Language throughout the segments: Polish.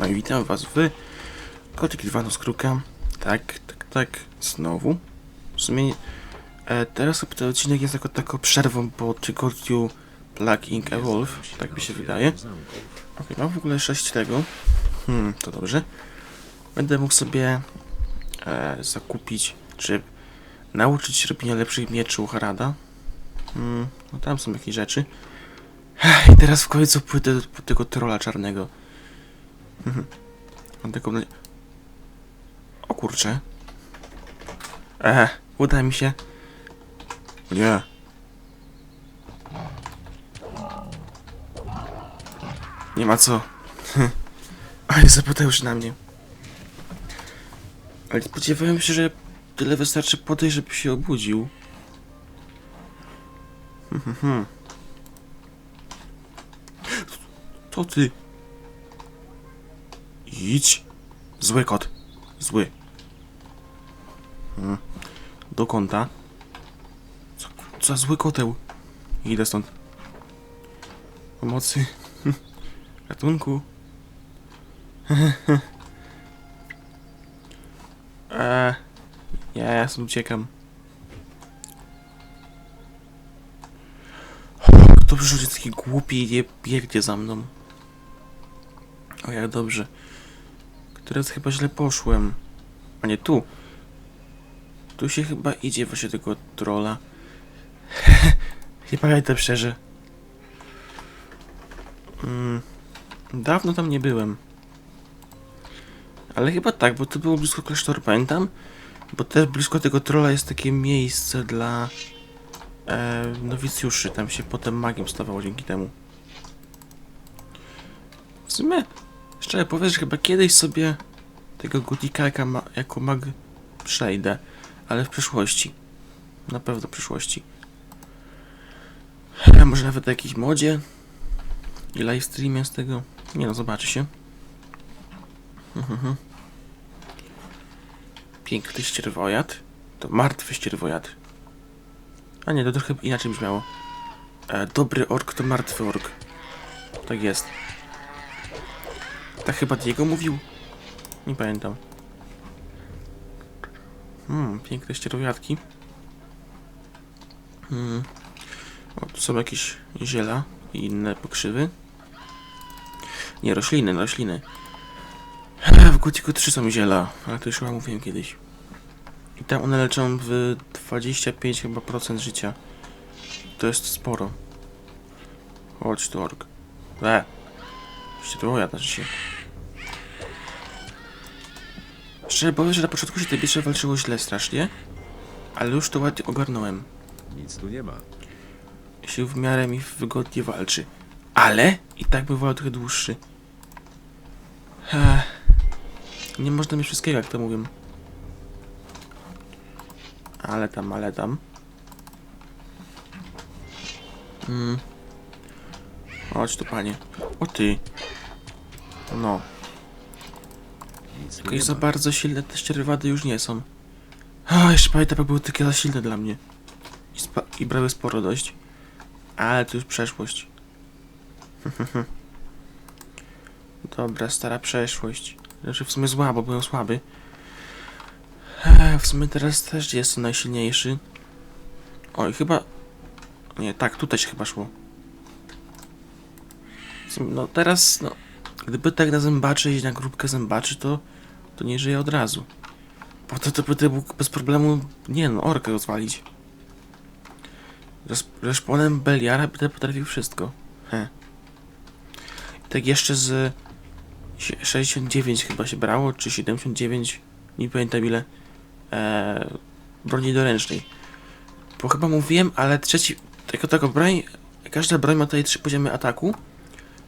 No i witam was w Kotyk Dwanu Skruka. Tak, tak, tak, znowu. W sumie e, teraz ten odcinek jest jako taką przerwą po tygodniu Black Ink Evolve, tak mi się wydaje. Okej, mam w ogóle 6 tego. Hmm, to dobrze. Będę mógł sobie e, zakupić, czy nauczyć się robienia lepszych mieczy u Harada. Hmm, no tam są jakieś rzeczy. I teraz w końcu pójdę do tego trolla czarnego. Mhm. Nadzie- O kurczę. Ehe, uda mi się. Nie. Nie ma co. Ale zapytał już na mnie. Ale spodziewałem się, że tyle wystarczy podejść, żeby się obudził. Hmm, hmm, hmm. To ty. Idź. Zły kot. Zły. Hmm. Do kąta. Co, co za zły koteł. Idę stąd. Pomocy. Ratunku. eee, ja, stąd uciekam. Kto przyrzuci taki głupi nie biegnie za mną? O jak dobrze. Teraz chyba źle poszłem. A nie tu. Tu się chyba idzie właśnie tego trolla. nie pamiętam szczerze. Mm, dawno tam nie byłem. Ale chyba tak, bo to było blisko klasztoru, pamiętam? Bo też blisko tego trolla jest takie miejsce dla e, nowicjuszy. Tam się potem magiem stawało dzięki temu. W sumie, szczerze powiesz, chyba kiedyś sobie tego gotika jako, ma, jako mag przejdę, ale w przyszłości. Na pewno w przyszłości. A może nawet na jakiejś modzie i live streamie z tego. Nie no, zobaczy się. Mhm. Piękny ścierwojad. To martwy ścierwojad. A nie, to trochę inaczej brzmiało. E, dobry ork to martwy ork. Tak jest. Tak chyba Diego mówił? Nie pamiętam. Hmm, piękne ścierwojadki. Hmm. O, tu są jakieś ziela i inne pokrzywy. Nie, rośliny, rośliny. W Gothicu 3 są ziela, ale to już chyba mówiłem kiedyś. I tam one leczą w 25 chyba procent życia. To jest sporo. Chodź tu, ork. E. Ścierwojad, znaczy się. Szczerze powiem, że na początku się te biecze walczyło źle strasznie, ale już to ładnie ogarnąłem. Nic tu nie ma. Się w miarę mi wygodnie walczy. Ale i tak by wolał trochę dłuższy. Ech. Nie można mieć wszystkiego, jak to mówią. Ale tam, ale tam. Mm. Chodź tu, panie. O ty. No. Nic tu Jakoś nie za ma. bardzo silne te ścierwady już nie są. A, jeszcze pamiętam, jak były takie za silne dla mnie. I, spa- I brały sporo dość. Ale to już przeszłość. Dobra, stara przeszłość. Znaczy w sumie zła, bo byłem słaby. Ech, W sumie teraz też jestem najsilniejszy. Oj, chyba... Nie, tak, tutaj się chyba szło. W sumie, No teraz, no... Gdyby tak na zębaczy iść na grupkę zębaczy, to... To nie żyje od razu. Bo to, to by mógł bez problemu, nie no, orkę rozwalić. Ze szponem Beliara by potrafił wszystko. He. Tak jeszcze z sie- 69 chyba się brało, czy 79, nie pamiętam ile, e, broni doręcznej. Bo chyba mówiłem, ale trzeci, jako taka broń, każda broń ma tutaj trzy poziomy ataku.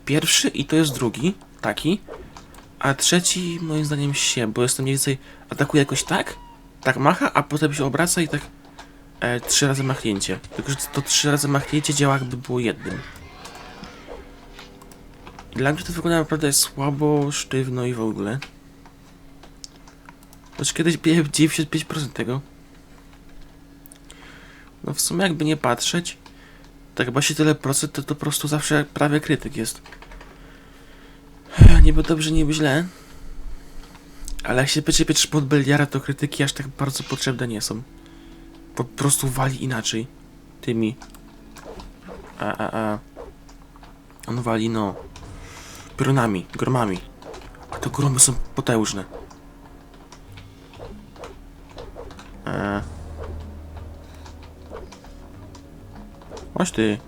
Pierwszy i to jest drugi, taki. A trzeci, moim zdaniem, się, bo jestem mniej więcej atakuje jakoś tak, tak macha, a potem się obraca i tak e, trzy razy machnięcie. Tylko, że to trzy razy machnięcie działa jakby było jednym. Dla mnie to wygląda naprawdę słabo, sztywno i w ogóle. Choć kiedyś biłem 95% tego. No w sumie jakby nie patrzeć, tak się tyle procent to, to po prostu zawsze prawie krytyk jest. Niby dobrze, niby źle. Ale jak się będzie pieprz pod Beliara, to krytyki aż tak bardzo potrzebne nie są. Po prostu wali inaczej. Tymi. A, a, a. On wali, no. Piorunami, gromami. A te gromy są potężne. Eee. Chodź ty.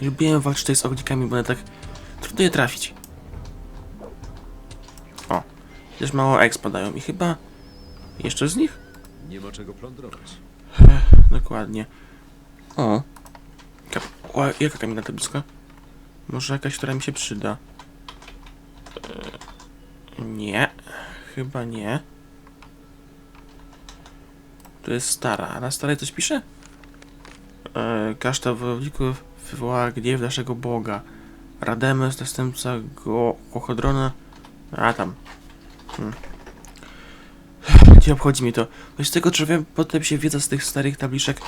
Nie lubiłem walczyć tutaj z ognikami, bo one tak trudno je trafić. O, też mało expa dają i chyba jeszcze z nich? Nie ma czego plądrować. Dokładnie. O. Kap o, jaka kamienna tabliczka? Może jakaś, która mi się przyda. E, Nie. Chyba nie. To jest stara. A na starej coś pisze? E, Kaszta wojowników wywołała gniew naszego Boga. Rademes, następca go Kochodrona. A tam. Hmm. Nie obchodzi mi to. Choć z tego, co wiem, potem się wiedza z tych starych tabliczek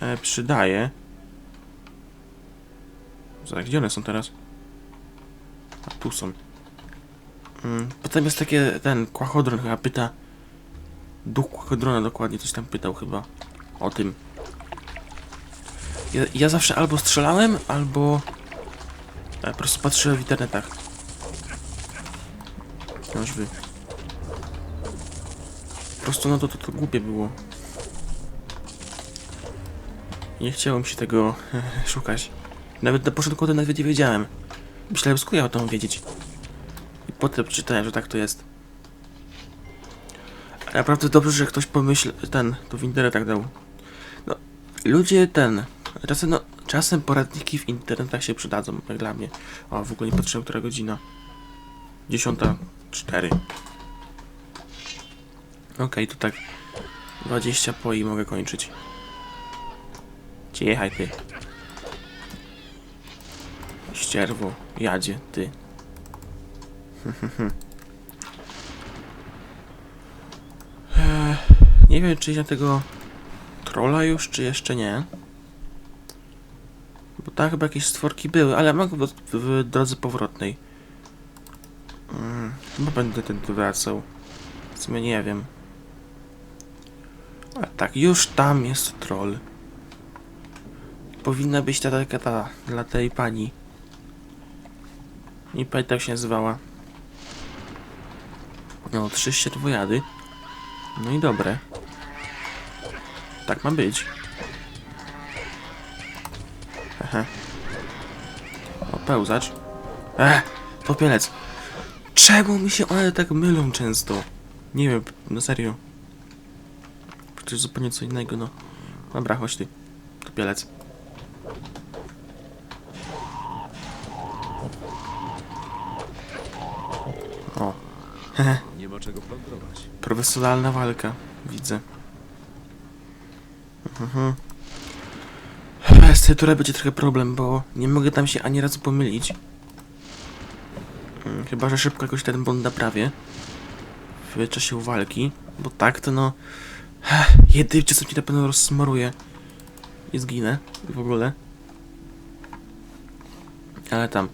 e, przydaje. Zaraz, gdzie one są teraz? A tu są. Mm, potem jest takie, ten, Kłachodron chyba pyta. Duch Kłachodrona dokładnie coś tam pytał chyba o tym. Ja, ja zawsze albo strzelałem, albo e, po prostu patrzyłem w internetach. Wy. Po prostu no to, to, to głupie było. Nie chciałem się tego szukać. Nawet na początku o tym nawet nie wiedziałem. Myślałem, skąd ja o tym wiedzieć. I potem czytałem, że tak to jest. Naprawdę dobrze, że ktoś pomyśl, ten, to w internetach dał. No, ludzie ten, czasem, no, czasem poradniki w internetach się przydadzą, jak dla mnie. O, w ogóle nie patrzyłem, która godzina. Dziesiąta, cztery. Okej, to tak 20 po i mogę kończyć. Ciechaj ty. Ścierwo, jadzie, ty. Ech, nie wiem, czy iść na tego trolla już, czy jeszcze nie. Bo tam chyba jakieś stworki były, ale mogę w, w drodze powrotnej. Mm, chyba będę ten wracał. W sumie nie wiem. A tak, już tam jest troll. Powinna być ta taka ta dla tej pani. Nie pamiętam jak się nazywała. No, trzy ścierwojady. No i dobre. Tak ma być. Aha. O, pełzacz. Ech, popielec. Czemu mi się one tak mylą często? Nie wiem, no serio. Przecież zupełnie co innego, no. Dobra, chodź ty. Topielec. O. Nie ma czego plądrować. Profesjonalna walka. Widzę. Mhm. Tury będzie trochę problem, bo nie mogę tam się ani razu pomylić. Mm, Chyba, że szybko jakoś ten błąd naprawię. W czasie walki. Bo tak to no... Jedynie co mnie na pewno rozsmaruje. I zginę. W ogóle. Ale tam.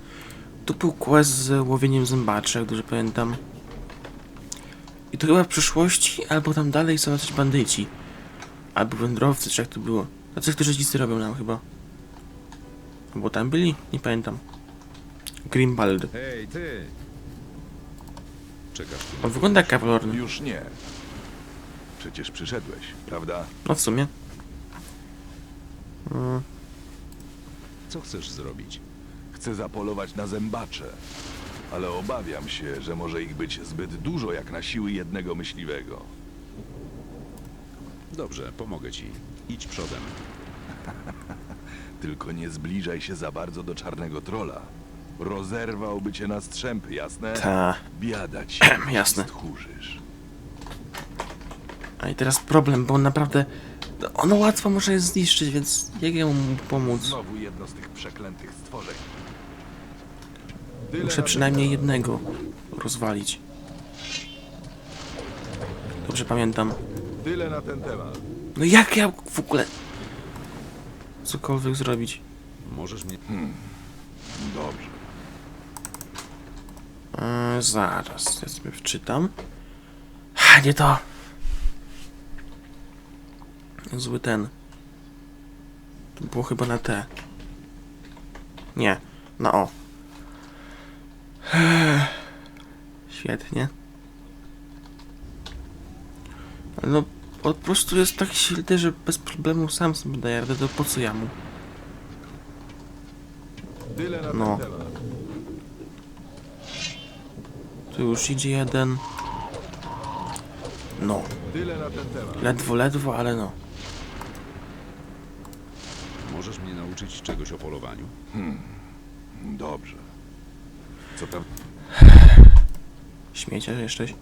Tu był quest z łowieniem zębaczy, jak dobrze pamiętam. I to chyba w przyszłości, albo tam dalej są jacyś bandyci. Albo wędrowcy, czy jak to było. Tacy, którzy nic robią nam chyba. Albo tam byli? Nie pamiętam. Grimbald. Hej, ty! Czekasz tu On wygląda jak kawalorny. Już nie. Przecież przyszedłeś, prawda? No w sumie. Mm, Co chcesz zrobić? Chcę zapolować na zębacze. Ale obawiam się, że może ich być zbyt dużo jak na siły jednego myśliwego. Dobrze, pomogę ci. Idź przodem. Tylko nie zbliżaj się za bardzo do czarnego trola. Rozerwałby cię na strzępy, jasne? ta. Biada ci, Jasne. tchórzysz. A i teraz problem, bo on naprawdę... no, Ono łatwo może je zniszczyć, więc jak ja mu pomóc? Znowu jedno z tych przeklętych stworzeń. Tyle Muszę na przynajmniej jednego rozwalić. Dobrze pamiętam. Tyle na ten temat. No jak ja w ogóle... Cokolwiek zrobić. Możesz mnie... Dobrze. E, zaraz, ja sobie wczytam. Ha, nie to. Zły ten. To było chyba na T. Nie, na O. Świetnie. Ale No, po prostu jest tak silny, że bez problemu sam sobie daje radę, to po co ja mu? Tyle na No. Tu już idzie jeden. No, ledwo, ledwo, ale no. Możesz mnie nauczyć czegoś o polowaniu? Dobrze. Co prawda, Śmiecia jesteś.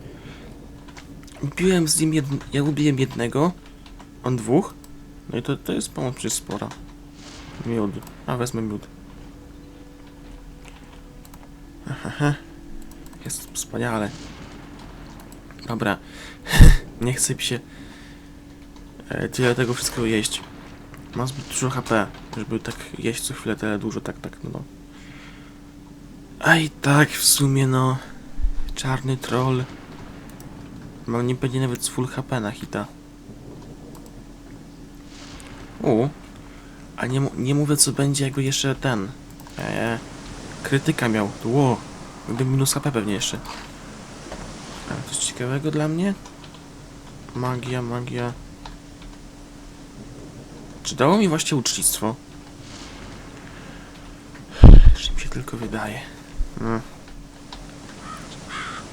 Ubiłem z nim jedn... Ja ubiłem jednego, on dwóch. No i to, to jest pomoc przecież spora. Miód. A wezmę miód. Aha. Jest wspaniale. Dobra. Nie chcę się e, tyle tego wszystkiego jeść. Mam zbyt dużo HP, żeby tak jeść co chwilę tyle dużo, tak, tak, no. no. A i tak w sumie no... Czarny troll. Mam nie będzie nawet z full HP na hita. U. A nie, nie mówię co będzie jakby jeszcze ten. Eee, krytyka miał. Ło. Jakby minus HP pewnie jeszcze. A coś ciekawego dla mnie? Magia, magia. Czy dało mi właśnie ucznictwo? Czy mi się tylko wydaje? Hmm.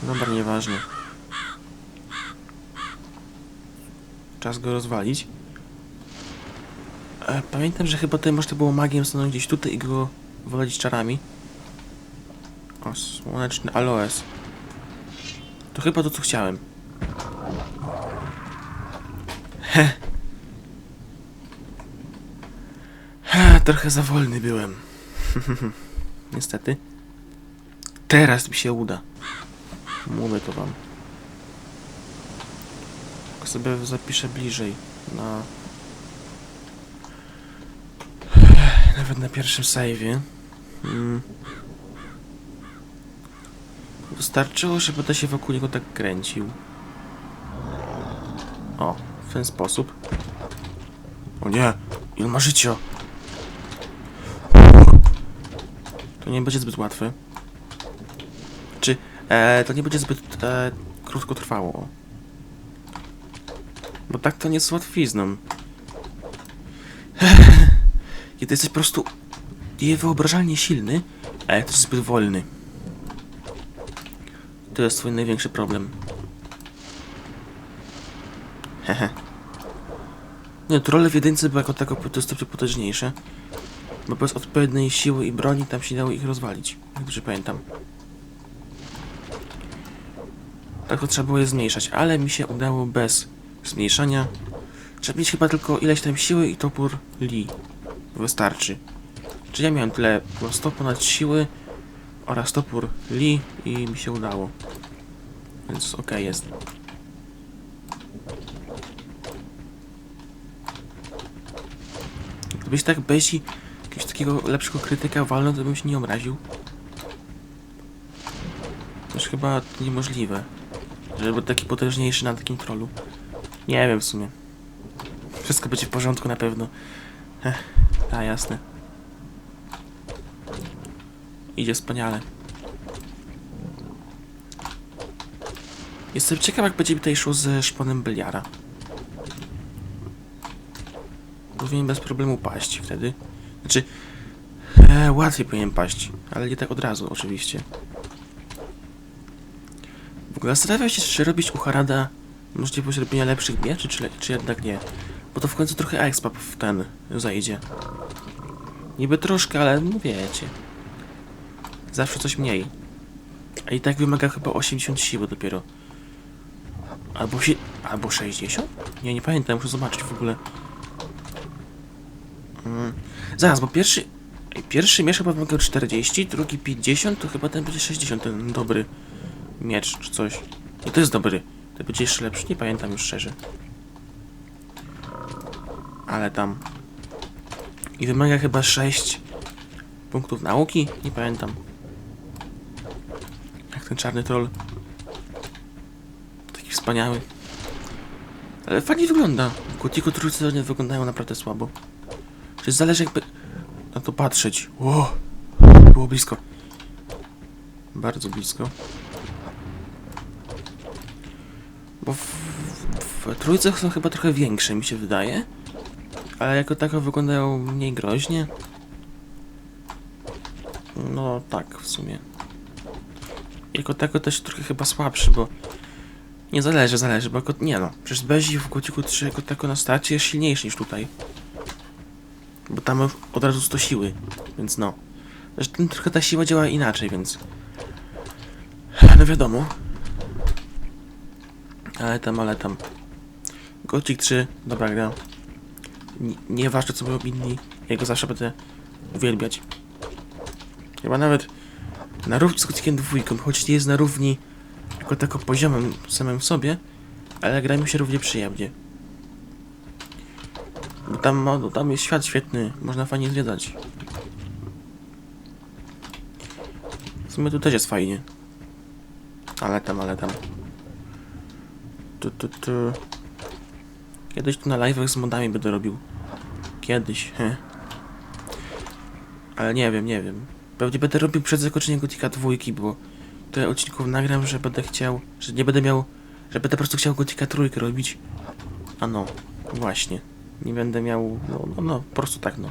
Dobra, nieważne. Czas go rozwalić. E, pamiętam, że chyba tutaj można było magiem stanąć gdzieś tutaj i go wywalić czarami. O, słoneczny aloes. To chyba to, co chciałem. Heh. Heh, trochę za wolny byłem. Niestety. Teraz mi się uda. Mówię to wam. Sobie zapiszę bliżej na... Nawet na pierwszym save'ie. Mm. Wystarczyło, że będę się wokół niego tak kręcił. O, w ten sposób. O nie, ile ma życia? To nie będzie zbyt łatwe. Czy e, to nie będzie zbyt e, krótko trwało? Bo tak to nie jest łatwizną. Kiedy jesteś po prostu niewyobrażalnie silny, a jak jesteś zbyt wolny. To jest twój największy problem. Hehe. Nie, trolle w jedynce były jako tako potężniejsze. Bo bez odpowiedniej siły i broni tam się dało ich rozwalić. Jak dobrze pamiętam. Tak to trzeba było je zmniejszać, ale mi się udało bez zmniejszania. Trzeba mieć chyba tylko ileś tam siły i topór Li. Wystarczy. Czyli ja miałem tyle po 100 ponad siły oraz topór Li i mi się udało. Więc okej jest. Gdybyś tak Bezi jakiegoś takiego lepszego krytyka walnął, to bym się nie obraził. To już chyba niemożliwe. Żeby taki potężniejszy na takim trollu. Nie wiem w sumie. Wszystko będzie w porządku na pewno. Ech, a jasne. Idzie wspaniale. Jestem ciekaw jak będzie mi tutaj szło ze szponem Beliara. Powinien bez problemu paść wtedy. Znaczy, e, łatwiej powinien paść, ale nie tak od razu oczywiście. W ogóle zastanawiam się, czy robić u Harada możliwość robienia lepszych mieczy, czy, czy jednak nie. Bo to w końcu trochę expa w ten zajdzie. Niby troszkę, ale no wiecie. Zawsze coś mniej. A i tak wymaga chyba 80 siły dopiero. Albo si albo 60? Nie, nie pamiętam, muszę zobaczyć w ogóle. Mm. Zaraz, bo pierwszy... Pierwszy miecz chyba wymagał 40, drugi 50, to chyba ten będzie 60, ten dobry miecz czy coś. I to jest dobry. To będzie jeszcze lepszy, nie pamiętam już szczerze. Ale tam... I wymaga chyba 6 punktów nauki? Nie pamiętam. Jak ten czarny troll. Taki wspaniały. Ale fajnie wygląda. W Gotiku trójce nie wyglądają naprawdę słabo. Czy zależy jakby na to patrzeć. Ło! Było blisko. Bardzo blisko. Bo w, w, trójce są chyba trochę większe, mi się wydaje. Ale jako tako wyglądają mniej groźnie. No tak, w sumie. Jako tako też trochę chyba słabszy, bo... Nie zależy, zależy, bo. Nie no, przecież Bezi w Gothicu 3 jako tako na starcie jest silniejszy niż tutaj. Bo tam od razu 100 siły, więc no. Zresztą trochę ta siła działa inaczej, więc... No wiadomo. Ale tam, ale tam. Gothic 3, dobra gra. Nieważne co mówią inni, ja go zawsze będę uwielbiać. Chyba nawet na równi z Gothiciem 2, choć nie jest na równi jako tako poziomem samym w sobie, ale gra mi się równie przyjemnie. Bo tam, tam jest świat świetny, można fajnie zwiedzać. W sumie tu też jest fajnie. Ale tam, ale tam. Tu, tu, tu. Kiedyś tu na live'ach z modami będę robił. Kiedyś, he. Ale nie wiem, nie wiem. Pewnie będę robił przed zakończeniem Gotika dwójki, bo tyle odcinków nagram, że będę chciał, że nie będę miał, że będę po prostu chciał Gotika trójkę robić. A no, właśnie. Nie będę miał, no, no, no po prostu tak, no.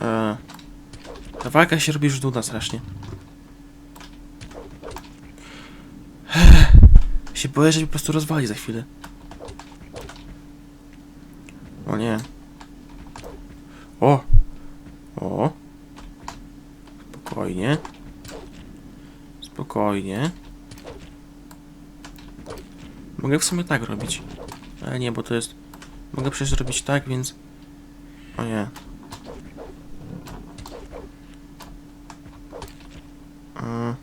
Eee, ta walka się robi już długa strasznie. się boję, że mi po prostu rozwali za chwilę. O nie. O! O! Spokojnie. Spokojnie. Mogę w sumie tak robić. Ale nie, bo to jest... Mogę przecież zrobić tak, więc... O nie. Mm.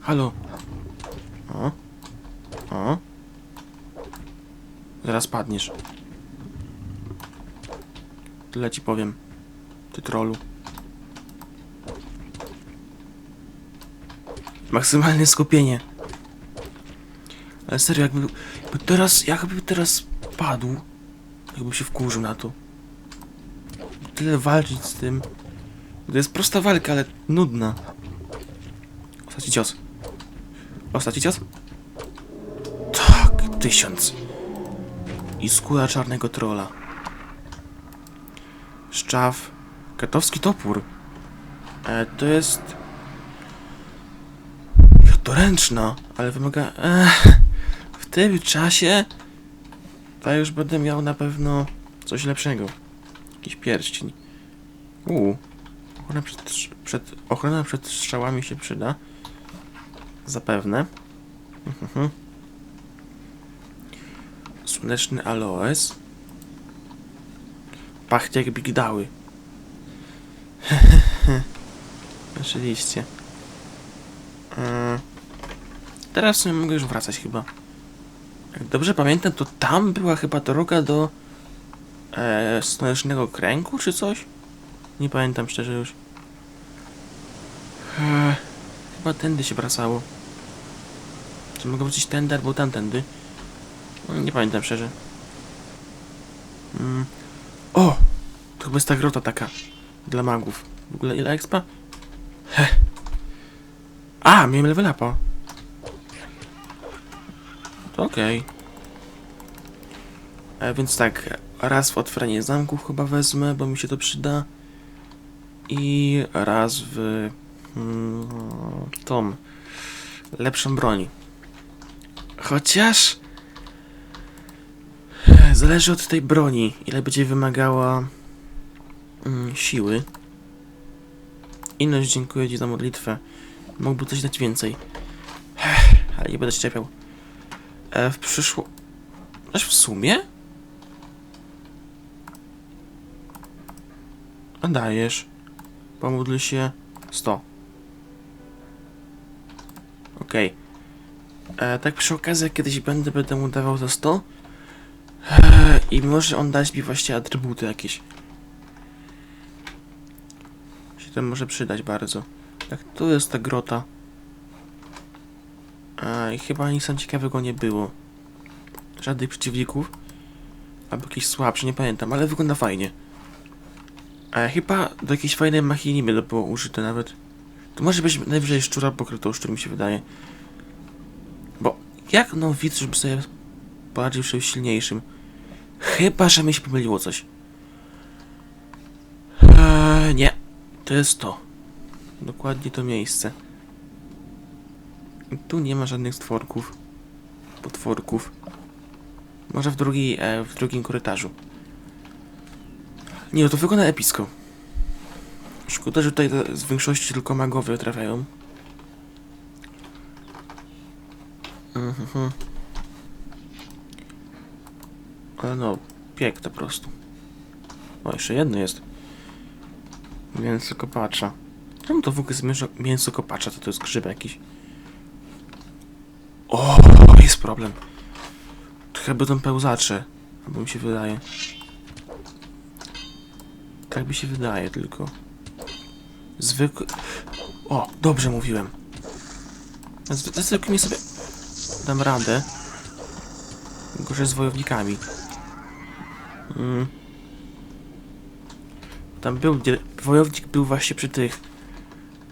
Halo. O. O. Zaraz padniesz. Tyle ci powiem. Ty trolu. Maksymalne skupienie. Ale serio, jakby, jakby teraz, jakby teraz padł, jakbym się wkurzył na to. Tyle walczyć z tym. To jest prosta walka, ale nudna. Ostatni cios. Ostatni cios? Tak, tysiąc. I skóra czarnego trola. Szczaw. Katowski topór. E, to jest... To ręczna, ale wymaga... E, w tym czasie... To już będę miał na pewno coś lepszego. Jakiś pierścień. Uuu. Ochrona przed, przed, ochrona przed strzałami się przyda. Zapewne. Mhm. Słoneczny aloes. Pachnie jak bigdały. Oczywiście. Mm. Teraz sumie mogę już wracać chyba. Jak dobrze pamiętam, to tam była chyba droga do e, Słonecznego Kręgu, czy coś? Nie pamiętam szczerze już. E, chyba tędy się wracało. Czy mogę wrócić tędy albo tamtędy? Nie pamiętam szczerze. Mm. O! To chyba jest ta grota taka. Dla magów. W ogóle ile expa? Heh. A, miałem level upa. To okej. E, Więc tak, raz w otwieranie zamków chyba wezmę, bo mi się to przyda. I raz w mm, tą lepszą broń. Chociaż zależy od tej broni, ile będzie wymagała mm, siły. Inność dziękuję Ci za modlitwę. Mógłby coś dać więcej. Ech, ale nie będę się. E, w przyszło... Aż w sumie? A dajesz. Pomódl się 100. Okej. E, Tak przy okazji, jak kiedyś będę, będę mu dawał za 100. I może on dać mi właśnie atrybuty jakieś. Się to może przydać bardzo. Tak, tu jest ta grota. A, I chyba nic tam ciekawego nie było. Żadnych przeciwników. Albo jakiś słabszy, nie pamiętam, ale wygląda fajnie. A chyba do jakiejś fajnej machinimy to było użyte nawet. To może być najwyżej szczura pokrytoszczu, mi się wydaje. Bo jak no widz, żeby sobie bardziej przy silniejszym. Chyba, że mi się pomyliło coś. Eee, nie. To jest to. Dokładnie to miejsce. Tu nie ma żadnych stworków. Potworków. Może w, drugi, e, w drugim korytarzu. Nie, no to wygląda epicko. Szkoda, że tutaj z większości tylko magowie trafiają. Mhm. Ale no, piękne po prostu. O, jeszcze jedno jest. Mięso kopacza. Czemu to w ogóle jest mięso, kopacza? To to jest grzyb jakiś. O, jest problem. To chyba będą pełzacze. Albo mi się wydaje. Tak mi się wydaje tylko. Zwykły... O, dobrze mówiłem. Z, ze zwykłymi sobie dam radę. Gorzej z wojownikami. Mm. Tam był, gdzie wojownik był właśnie przy tych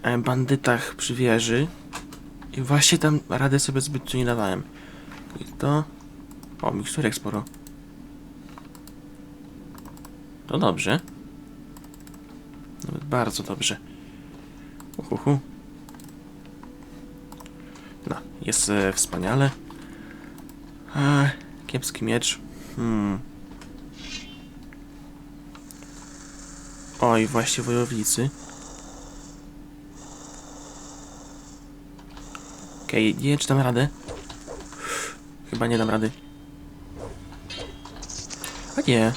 e, bandytach przy wieży. I właśnie tam rady sobie zbyt nie dawałem. I to... O, miksturek sporo. To dobrze. Nawet bardzo dobrze. Uhuhu. No, jest e, wspaniale. E, kiepski miecz. Hmm. Oj, właśnie wojownicy. Okej, nie wiem, czy dam radę. Chyba nie dam rady. A nie.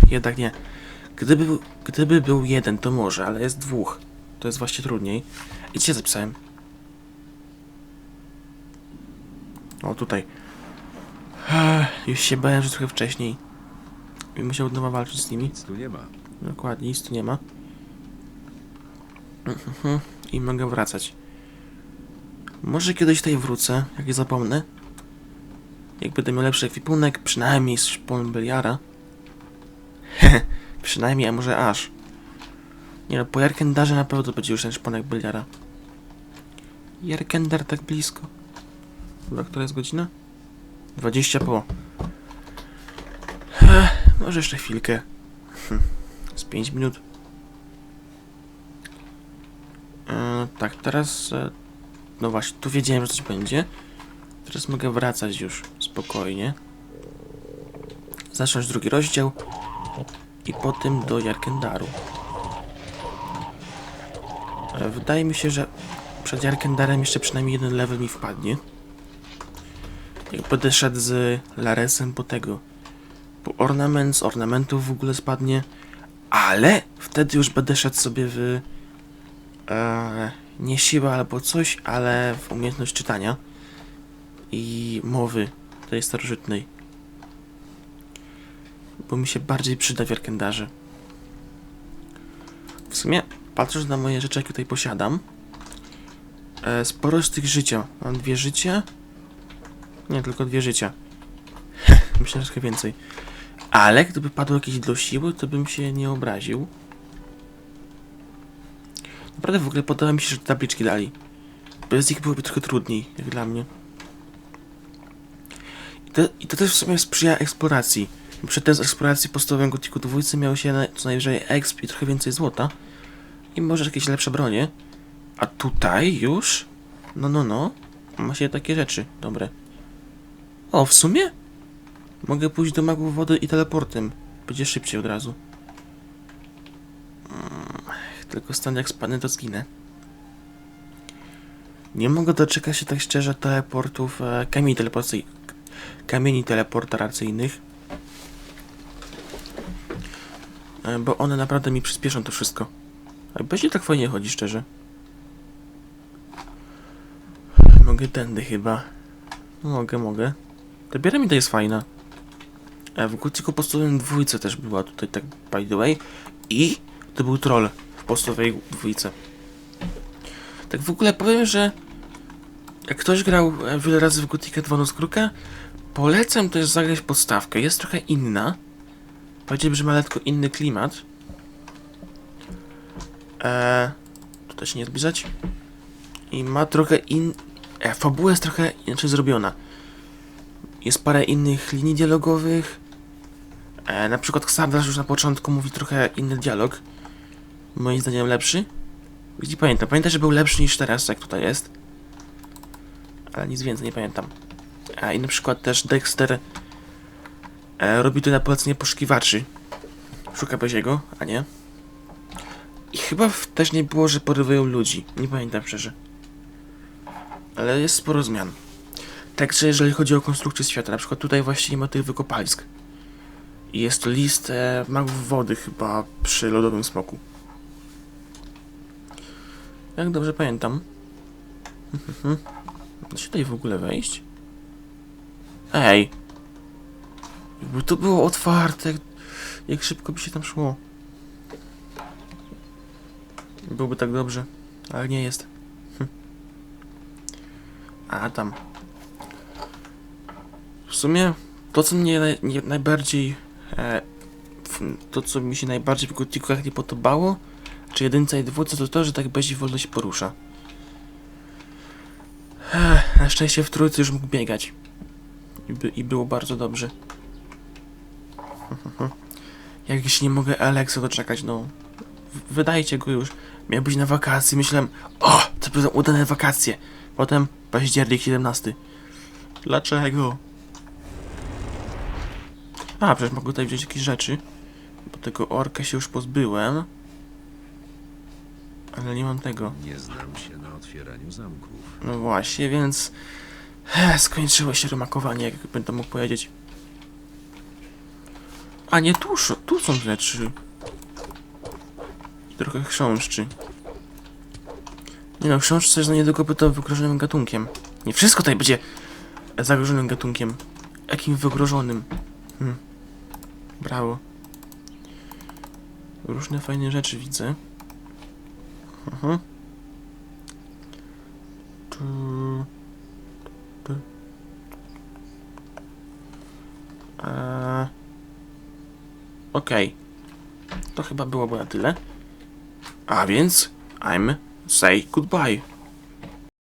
Jednak nie. Gdyby, gdyby był jeden, to może, ale jest dwóch. To jest właśnie trudniej. I cię zapisałem. O, tutaj. Już się bałem, że trochę wcześniej. I musiał od nowa walczyć z nimi. Nic tu nie ma. Dokładnie, nic tu nie ma. Mhm, I mogę wracać. Może kiedyś tutaj wrócę, jak nie zapomnę. Jak będę miał lepszy ekwipunek, przynajmniej z szpon Beliara. przynajmniej, a może aż. Nie no, po Jarkendarze na pewno będzie już ten szponek Beliara. Jarkendar tak blisko. Dobra, która jest godzina? 20 po. Może jeszcze chwilkę. Z 5 minut. E, tak, teraz. E, no właśnie, tu wiedziałem, że coś będzie. Teraz mogę wracać już spokojnie. Zacząć drugi rozdział. I potem do Jarkendaru. E, wydaje mi się, że przed Jarkendarem jeszcze przynajmniej jeden level mi wpadnie. Jak będę szedł z Laresem po tego. Ornament, z ornamentów w ogóle spadnie. Ale wtedy już będę szedł sobie w. E, nie siła albo coś, ale w umiejętność czytania i mowy tej starożytnej. Bo mi się bardziej przyda w Jarkendarze. W sumie, patrząc na moje rzeczy, jakie tutaj posiadam, e, sporo z tych życia. Mam dwie życia. Nie, tylko dwie życia. Myślę, że trochę więcej. Ale gdyby padło jakieś do siły, to bym się nie obraził. Naprawdę w ogóle podoba mi się, że te tabliczki dali. Bez nich byłoby trochę trudniej, jak dla mnie. I to, i to też w sumie sprzyja eksploracji. Przedtem z eksploracji podstawowego Gothicu dwójcy miało się na, co najwyżej exp i trochę więcej złota. I może jakieś lepsze bronie. A tutaj już? No, no, no. Ma się takie rzeczy. Dobre. O, w sumie? Mogę pójść do magów wody i teleportem. Będzie szybciej od razu. Mm, Tylko stan jak spadnę, to zginę. Nie mogę doczekać się tak szczerze teleportów, e, kamieni teleportacyjnych. Kamieni teleportacyjnych. E, bo one naprawdę mi przyspieszą to wszystko. A będzie tak fajnie chodzi, szczerze. Mogę tędy chyba. Mogę, mogę. Ta piramida jest fajna. E, w Gothicu podstawowym dwójce też była tutaj, tak by the way. I to był troll. W podstawowej dwójce. Tak w ogóle powiem, że jak ktoś grał e, wiele razy w Gothica 2 Kruka, polecam też zagrać podstawkę. Jest trochę inna. Powiedziałbym, że ma lekko inny klimat. Eee, tutaj się nie zbliżać. I ma trochę in... E, fabuła jest trochę inaczej zrobiona. Jest parę innych linii dialogowych. E, na przykład Xardas już na początku mówi trochę inny dialog. Moim zdaniem lepszy. Nie pamiętam. Pamiętam, że był lepszy niż teraz, jak tutaj jest. Ale nic więcej nie pamiętam. A i na przykład też Dexter e, robi to na polecenie poszukiwaczy. Szuka Beziego, a nie. I chyba też nie było, że porywają ludzi. Nie pamiętam szczerze. Ale jest sporo zmian. Także jeżeli chodzi o konstrukcję świata, na przykład tutaj właśnie nie ma tych wykopalisk. Jest to list e, magów wody chyba przy lodowym smoku. Jak dobrze pamiętam. Da się tutaj w ogóle wejść? Ej! Jakby to było otwarte, jak, szybko by się tam szło. Byłoby tak dobrze, ale nie jest. Hm. A tam. W sumie to, co mnie naj, najbardziej. E, to, co mi się najbardziej w Gotikach nie podobało, czy jedynce i dwójce, to to, że tak Bezi wolno się porusza. Na szczęście w trójce już mógł biegać. I, by, i było bardzo dobrze. Jak się nie mogę Alexa doczekać, no. Wydajcie go już. Miał być na wakacji, myślałem, o, to będą udane wakacje. Potem październik 17. Dlaczego? A, przecież mogę tutaj wziąć jakieś rzeczy. Bo tego orka się już pozbyłem. Ale nie mam tego. Nie znam się na otwieraniu zamków. No właśnie, więc eh, skończyło się rymakowanie, jak będę mógł powiedzieć. A nie, tu, tu są rzeczy. I trochę chrząszczy. Nie no, chrząszcze za niedługo będą wygrożonym gatunkiem. Nie wszystko tutaj będzie zagrożonym gatunkiem. Jakim wygrożonym? Hm. Brawo. Różne fajne rzeczy widzę. Mhm. Tu, tu. Okej. To chyba byłoby na tyle. A więc I'm say goodbye.